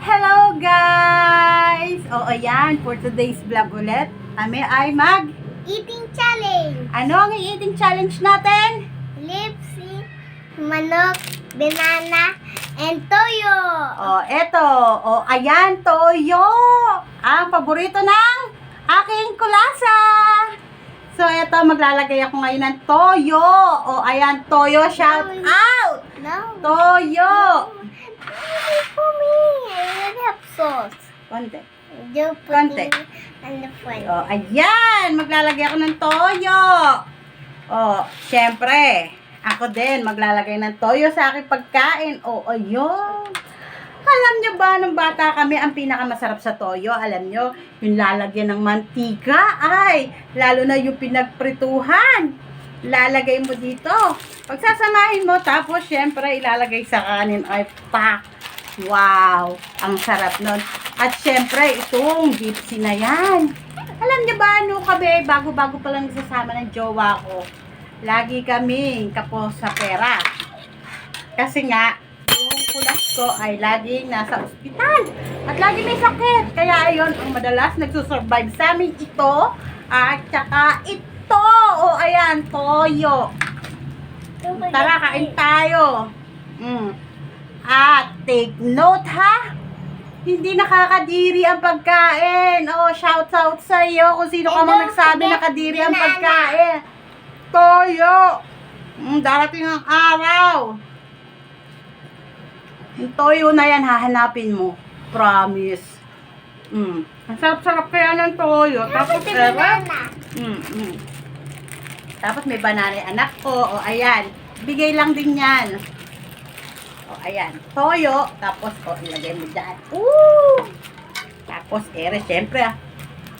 Hello guys! O ayan, for today's vlog ulit, kami ay mag... Eating challenge. Ano ang eating challenge natin? Lipsy, manok, banana, and toyo. O eto, o ayan, toyo! Ang paborito ng aking kulasa! So eto, maglalagay ako ngayon ng toyo! O ayan, toyo, shout out! No. Toyo! For me. I don't have sauce. Konti. You Konti. on the front. O, ayan! Maglalagay ako ng toyo. O, syempre, ako din maglalagay ng toyo sa aking pagkain. O, ayun. Alam nyo ba, nung bata kami, ang pinakamasarap sa toyo, alam nyo, yung lalagyan ng mantika, ay, lalo na yung pinagprituhan. Lalagay mo dito. Pagsasamahin mo, tapos syempre, ilalagay sa kanin, ay, pak. Wow! Ang sarap nun. At syempre, itong dipsy na yan. Alam niyo ba, ano kami, bago-bago pa lang nasasama ng jowa ko, lagi kami kapos sa pera. Kasi nga, yung kulas ko ay laging nasa ospital. At lagi may sakit. Kaya ayun, ang madalas nagsusurvive sa amin ito, at saka ito. O ayan, toyo. Tara, kain tayo. Mm. At take note ha. Hindi nakakadiri ang pagkain. Oh, shout out sa iyo kung sino ka And man don't nagsabi nakadiri ang pagkain. Toyo. Mm, darating ang araw. Yung toyo na yan, hahanapin mo. Promise. Mm. Ang sarap-sarap kaya ng toyo. Tapos, banana. Mm, mm. Tapos may banana anak ko. O, ayan. Bigay lang din yan. O, ayan. Toyo. Tapos, o, ilagay mo dyan. Woo! Tapos, ere, syempre, ah.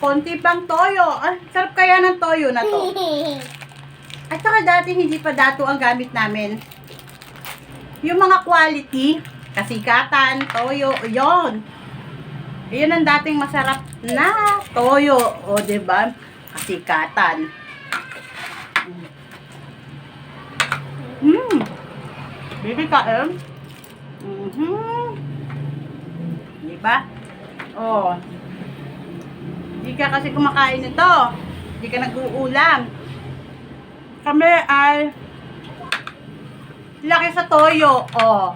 Konti pang toyo. Ah, sarap kaya ng toyo na to. At saka dati, hindi pa dato ang gamit namin. Yung mga quality, kasikatan, toyo, yon. Yun ang dating masarap na toyo. O, ba? Kasikatan. Hmm. Bibi ka, eh? Mhm. Di ba? Oh. Di ka kasi kumakain nito. Di ka nag-uulam. Kami ay laki sa toyo. Oh.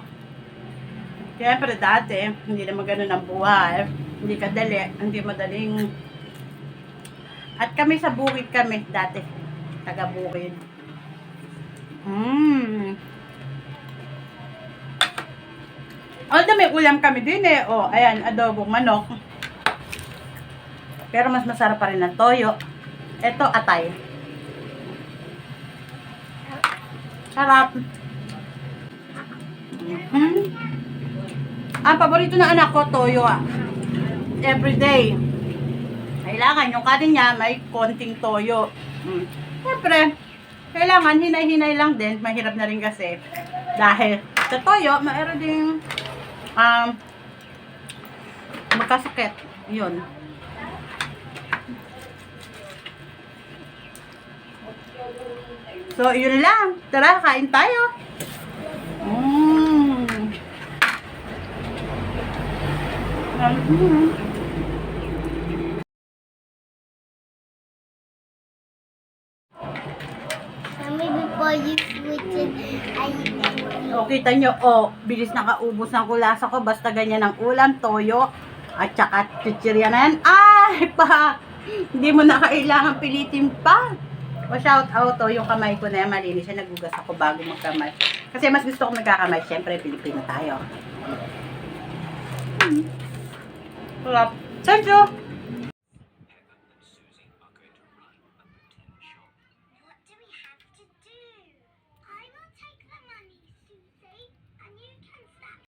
Siyempre dati, hindi naman ganun ang buhay. Hindi kadali, hindi madaling at kami sa bukid kami dati. Taga bukid. Mmm. Although may ulam kami din eh. Oh, ayan, adobong manok. Pero mas masarap pa rin ang toyo. Ito, atay. Sarap. Mhm. Ang paborito ng anak ko, toyo ah. Everyday. Kailangan yung kanin niya may konting toyo. Mm. Siyempre, kailangan hinay-hinay lang din. Mahirap na rin kasi. Dahil sa toyo, mayroon ding um, magkasakit. Yun. So, yun lang. Tara, kain tayo. Mm. Mm. Mommy, before you switch it, I O, kita nyo, o, bilis nakaubos ng kulasa ko. Basta ganyan ang ulam, toyo, at saka chichirya na yan. Ay, pa! Hindi mo na kailangan pilitin pa. O, shout out, to, yung kamay ko na yan, malinis siya. Nagugas ako bago magkamay. Kasi mas gusto kong nagkakamay. Siyempre, Pilipino tayo. Hmm. Sarap. Thank you!